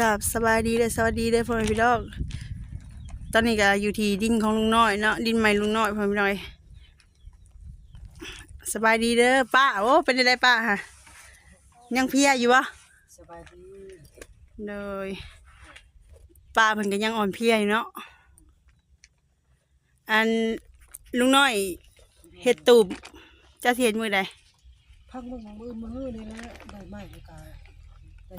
กับสบายดีเลยสวัสดีเลยพ่อแม่พี่น้องตอนนี้ก็อยู่ที่ดินของลุงน้อยเนาะดินใหม่ลุงน้อยพ่อแม่พี่น้อยสบายดีเด้อป้าโอ้เป็นยังไงป้าฮะยังเพลียอยู่วะสบายดีเลยป้าเพิ่นก็ยังอ่อนเพลียอยู่เนาะอันลุงน้อยเฮ็ดตูบจะสิเฮ็ดมือใดพักมือมือมือนี่แหละได้ไม้ก็กาย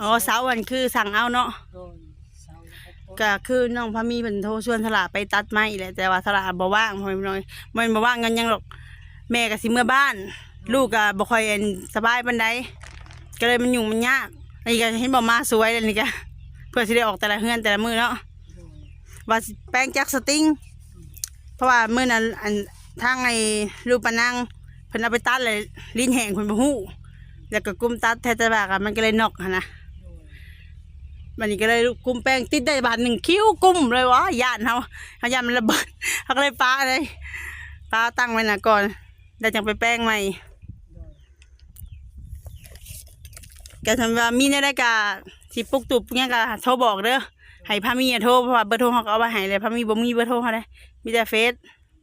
อ๋อเสาร์วันคือสั่งเอาเนาะโดนเสาแล้วก็ก็คือน้องพามีเพิ่นโทรชวนสละไปตัดไม้แหละแต่ว่าสละบ่ว่างพ่อแม่พี่น้อยมันบ่ว่างกันหยังหรอก แม่ก็สิเมื่อบ้าน ลูกก็บ่ค่อยอันสบายปานใดก็เลยมันยุ่งมันยากอันนี้ก็เห็นบ่มาสวยแล้วนี่ก็เพื่อสิได้ออกแต่ละเฮือนแต่ละมื้อเนาะ โดนว่าสิแป้งจักสติง เพราะว่ามื้อนั้นอันทางไอ้ลูกปะนางเพิ่นเอาไปตัดเลยลิ้นแห้งเพิ่นบ่ฮู้แล้วก็กุมตัดแท้แต่ว่าก็มันก็เลยนอกหั่นนะโดน วันนี้ก็เลยกุมแป้งติดได้บาทหนึ่งคิ้วกุมเลยวะย่านเขาเขาย่านมันระเบิดเขาก็เลยป้าเลยป้าตั้งไว้นะก่อนแล้วจังไปแป้งใหม่โดนแกทำว่ามีในรายการสิปลุกตุบเนี่ยก็โทรบอกเด้อให้พามีอะโทรเพราะว่าเบอร์โทรเขาก็เอาไปให้เลยพามีบ่มีเบอร์โทรเขาเลยมีแต่เฟซ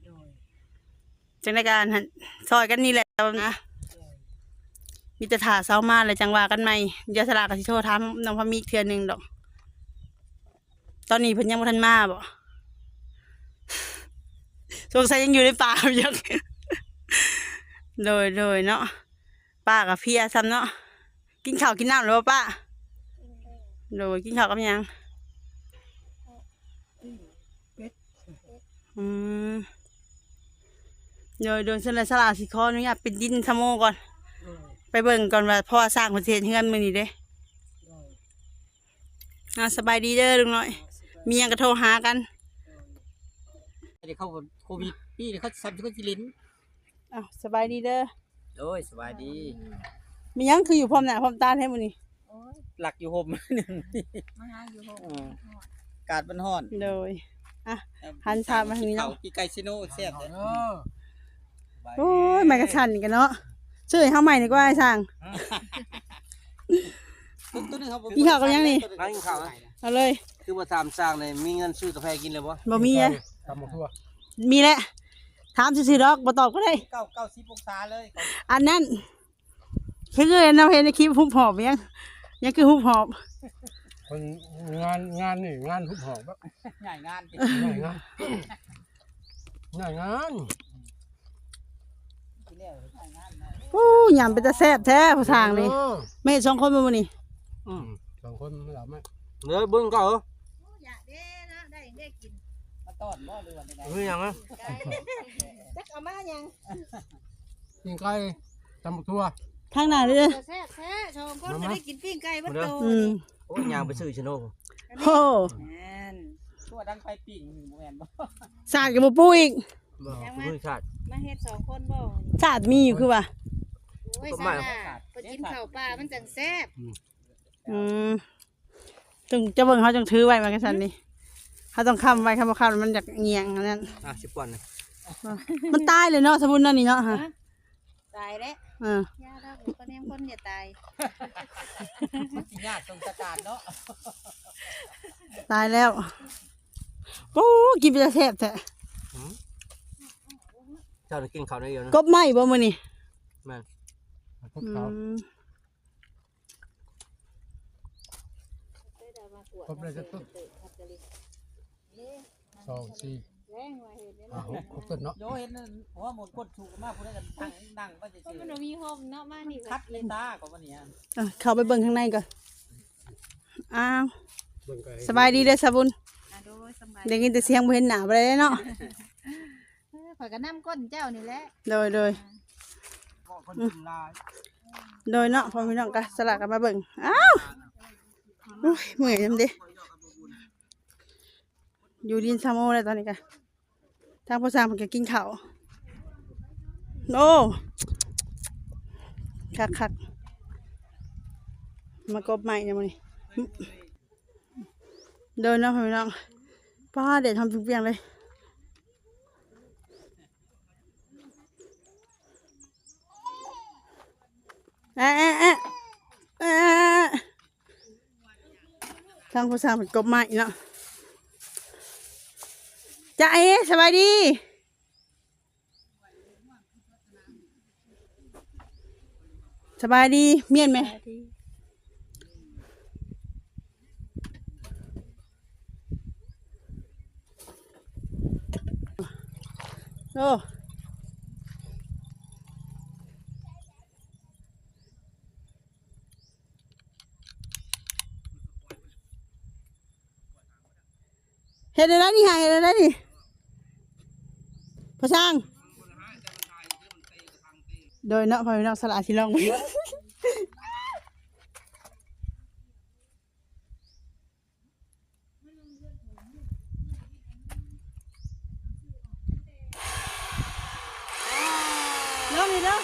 โดนจังรายการหั่นซอยกันนี่แหละนะโดน มีแต่ถ่าเช้ามาเลยจังว่ากันใหมยวสลากกับสิโทามน้องพามีอีกเทื่อหนึ่งดอก ตอนนี้เพิ่นยังบ่ทันมาบ่สงสัยยังอยู่ในป่าอยู่ยังโดยโดยเนาะป้ากับพี่อาซ้ำเนาะกินข้าวกินน้ำหรือเปล่าป้าโดยกินข้าวกับยังอืมโดยโดยเสนอสลาสิขออนุญาตเป็นดินสะโมก่อน ไปเบิ่งก่อนว่าพ่อสร้างประเทศเฮือนมื้อนี้เด้โดนอ่าสบายดีเด้อลุงน้อย มีหยังก็โทรหากันเดี๋ยวเขาโควิดพี่เดี๋ยวเขาซับเขาจิลินอ้าวสบายดีเด้อโอ้ยสบายดี มีหยังคืออยู่พร้อมหน้าพร้อมตาให้มื้อนี้โอ้ยหลักอยู่ห่มหนึ่งมาหาอยู่หกอืมกาดมันห่อนโดยหันชามาทางนี้เนาะเขาพี่ไก่ชิโน่แซ่บเอเลยอโอ้ยไม่กระชันกันเนาะ ชื่อให้เฮาใหม่ดีกว่าไอ้ช่างตุ๊กตุ๊กนี่เขาบอกกินข้าวกับยังนี่ นั่งกินข้าวนะเอาเลยคือว่าตามสร้างเลยมีเงินซื้อกาแฟกินเลยบ่บ่มีอะทำมาทั่วมีแหละถามซื่อๆดอกบ่ตอบก็ได้ เก้าเก้าสิบองศาเลยอันนั้นคือเห็นเราเห็นในคลิปฮุบหอบยังยังคือฮุบหอบ คนงานงานนี่งานทุบหอบแบบง่ายงานง่ายงานง่ายงาน โอ้ยำเป็นตาแซ่บแท้ผู้ทางนี่เออแม่สองคนมามื้อนี้อืมสองคนไม่หลับไหมเนื้อบึ้งเก่าอย่าเด้นะได้ได้กินมาต้อนบ่หรือว่าไงเฮ้ยยังอะจักเอามายังกินไก่ตำบักทั่วทางหน้าเด้อแซ่บแท้ชมคนก็ได้กินปิ้งไก่บัดโตอืมโอ้ยยางไปซื้อชิโน่โอ้นั่นตัวดังไฟปิ่งบ่แม่นบ่สาดกับบ่ปูอีกบ่มือชาติมาเฮ็ดสองคนบ่สาดมีอยู่คือว่า โอ้ยซ่าไปกินข้าวปลามันจังแซ่บอืมจึงจะเบิ่งเขาจังถือไว้มากันซั่นนี่เขาต้องค้ำไว้ค้ำบ่ค้ำมันอยากเงียงอันนั้นอะสิบปอนด์นะมันตายเลยเนาะสมุนนั่นนี่เนาะฮะตายแล้วเออยาดอกคนนี้คนอย่าตายมันสิยากตรงสการเนาะตายแล้วโอ้กินไปจะแซ่บแท้เจ้าน่ะกินข้าวได้เยอะนะกบไหมบ่มื้อนี้แม่น ทุบอืเขามครบเลยจะตุ๊บสองสี่แรงว่าเฮ็ดได้อะหกครบต้นเนาะโยเห็นนั่นหัวหมดกดถูกมากผู้ใดกันนั่งนั่งว่าจะเพราะซื้อมันมีโฮมเนาะมานี่คัดเลยตาของวันนี้อะเข้าไปเบิ่งข้างในก่อนอ้าวเบิ่งไก่สบายดีเด้อสาบุญอะโดยสบายได้ยินแต่เสียงบ่เห็นหน้าบ่ได้เนาะเออข่อยก็นำก้นเจ้านี่แหละโดยโดย บอกคนกินลายโดยเนาะพอพี่น้องก็สลักกันมาเบิ่งอ้าวโอ้ยเมื่อยจังด้อยู่ดินซาโมเลยตอนนี้ก็ทางพ่อสร้างเพิ่นก็กินข้าวโอ้คักคักมากบใหม่เนี่ยมื้อนี้เดินเนาะพี่น้องป้าเด็ดทำเปียงเลย อ๊ะเอ๊ะเอ๊ะเอ๊ะทางผู้สร้างเป็นกบไม้เนาะจ้าเอ๋สบายดีสบายดีเมียนไหมโอ้ เห็นอะไรนี่ฮะเห็นอะไรนี่พอช่าง โดยเนาะพอพี่น้องสละที่ลองไปลองนี่เนา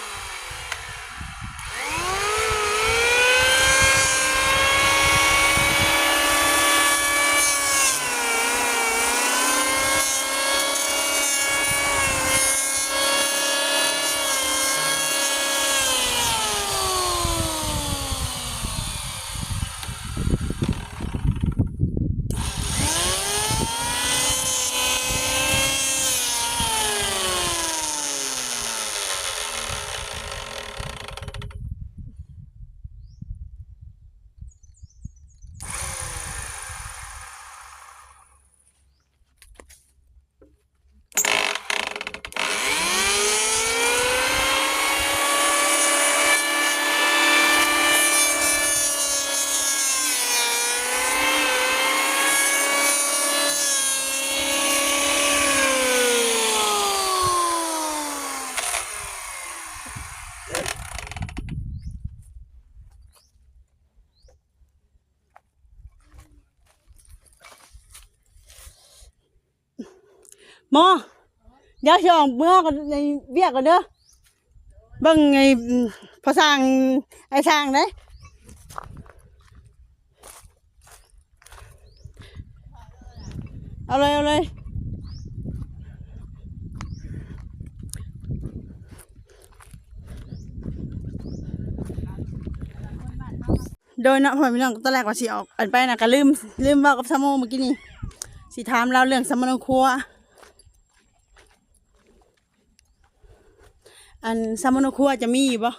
หมอเดี๋ยวช่องเมื่อกันในเวียกกันเด้อเบิ่งไอ้พอสร้างไอ้สร้างเด้เอาเลยเอาเลยโดยนะพ่อพี่น้องตอนแรกว่าสิออกอันไปนะก็ลืมลืมว่ากับสามโมเมื่อกี้นี่สิถามเราเรื่องสมนครัว อันสมนครัวจะมีอยู่บ่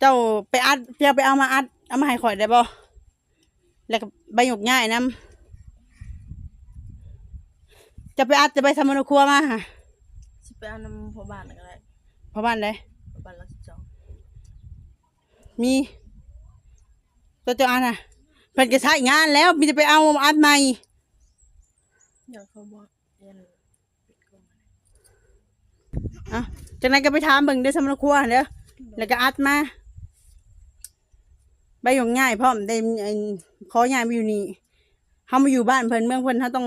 เจ้าไปอัดเจ้าไปเอามาอัด เอามาให้ข่อยได้บ่แล้วก็ใบหยกง่ายนํจะไปอัดจะไปสมนครัวมาค่ะสิไปเอาน้ำพ่อบ้านก็ได้พ่อบ้านเลยพ่อบ้านรักสิบสองมีตัวเจ้าอันน่ะเพิ่นก็ใช้งานแล้วมีจะไปเอามาอัดใหม่อยากเขาบอกเรียน อะจากนั้นก็ไปถามเบิ่งได้อสมนครัวเด้อแล้วก็อัดมาใบหยกง่ายพร้อมได้ไอ้ขอย้ายมาอยู่นี่เฮามาอยู่บ้านเพิ่นเมืองเพิ่นเฮาต้อง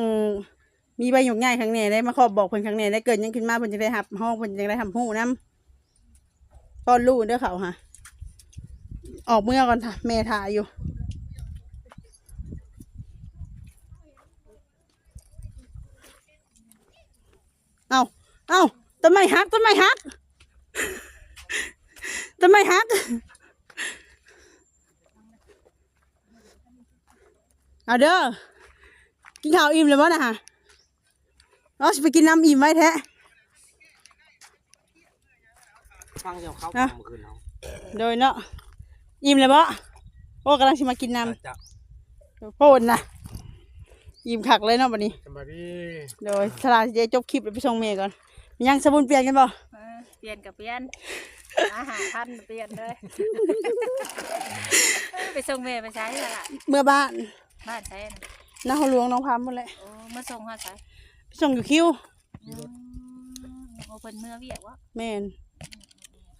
มีใบหยกง่ายครั้งแหน่ได้มาขอบอกเพิ่นครั้งแหน่ได้เกิดหยังขึ้นมาเพิ่นจะได้รับห้องเพิ่นจะได้ทำหู้นํป้อนลูกเด้อเขาค่ะ ออกเมื่อก่อนค่ะแม่ถ่าอยู่ เอาเอา ต้นไม้หักต้นไม้หักต้นไม้หักเอาเด้อกินข้าวอิ่มเลยบ่นะฮะเอาสิไปกินน้ำอิ่มไว้แท้ฟังเจ้าเขาอะเมื่อคืนเนาะโดยเนาะอิ่มเลยบ่โอ้กำลังสิมากินน้จะำโพดนะอิ่มคักเลยเนาะบัดนี้สบายดีโดยสลาสิได้จบคลิปแล้วไปส่งเมย์ก่อนมี ยังสบุนเปลี่ยนกันบ่เปลี่ยนกับเปลี่ยนอาหารพันเปลี่ยนเลยไปส่งแม่ไปใช้ละล่ะเมื่อบ้านบ้านใช้น่ะน้าเขาหลวงน้องพามหมดเลยโอ้มาส่งเขาใช้ไปส่งอยู่คิวอืมโอ้เป็นเมื่อเวียกวะแม่น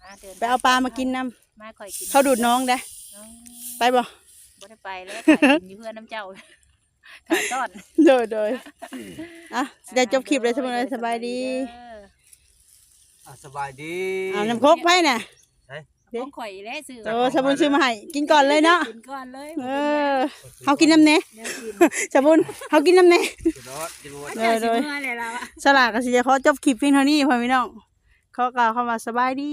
อ่าเดินไปเอาปลามากินน้มาข่อยกินำเขาดูดน้องได้อ๋อไปบ่บ่ได้ไปแล้วข่อยกินอยู่เพื่อนน้ำเจ้าถ่ายต้อนโดยโดยอะสิได้จบคลิปเลยสบายสบายดี เออ อะสบายดีเอาน้ำโคกไปน่ะของข่อยแล้วซื้อโอ้สบุนซื้อมาให้กินก่อนเลยเนาะกินก่อนเลยเออเฮากินน้ำเน่เดี๋ยวกินสบุนเฮากินน้ำเน่กินรถกินรถโดยโดยเมื่อเลยเราอะสลากก็สิจะขอจบคลิปเพียงเท่านี้พ่อพี่น้องขอกล่าวคำว่าสบายดี